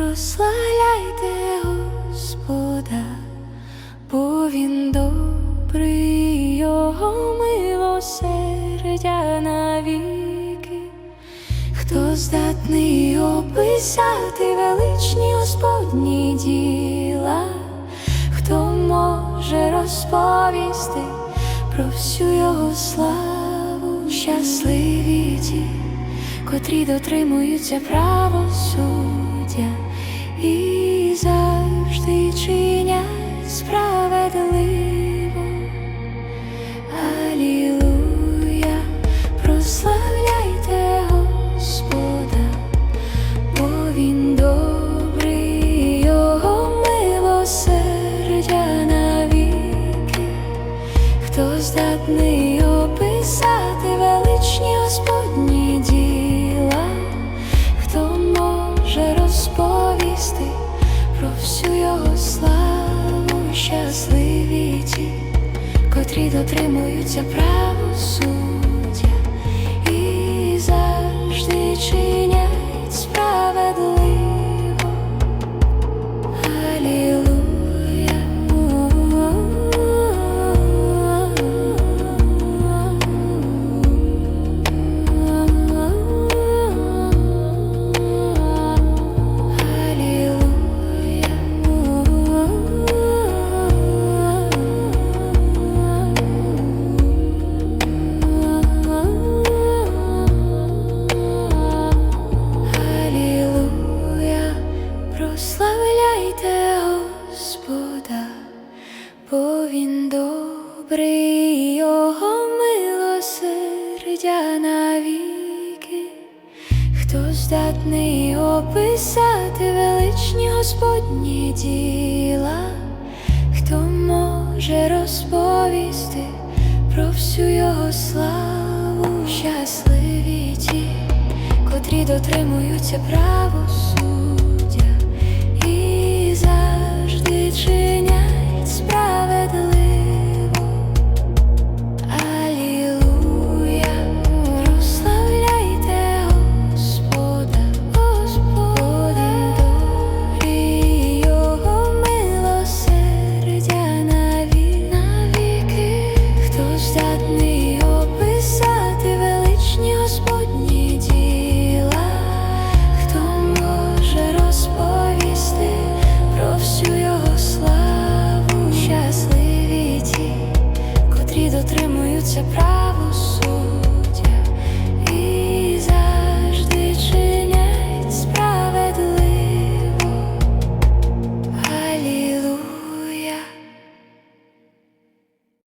прославляйте Господа, бо він добрий, його милосердя навіки. Хто здатний описати величні Господні діла, хто може розповісти про всю його славу, щасливі ті, котрі дотримуються правосуддя дотримуються правосуддя. І завжди чинять добрий, його милосердя навіки. Хто здатний описати величні Господні діла, хто може розповісти про всю його славу, щасливі ті, котрі дотримуються правосуддя славу, щасливі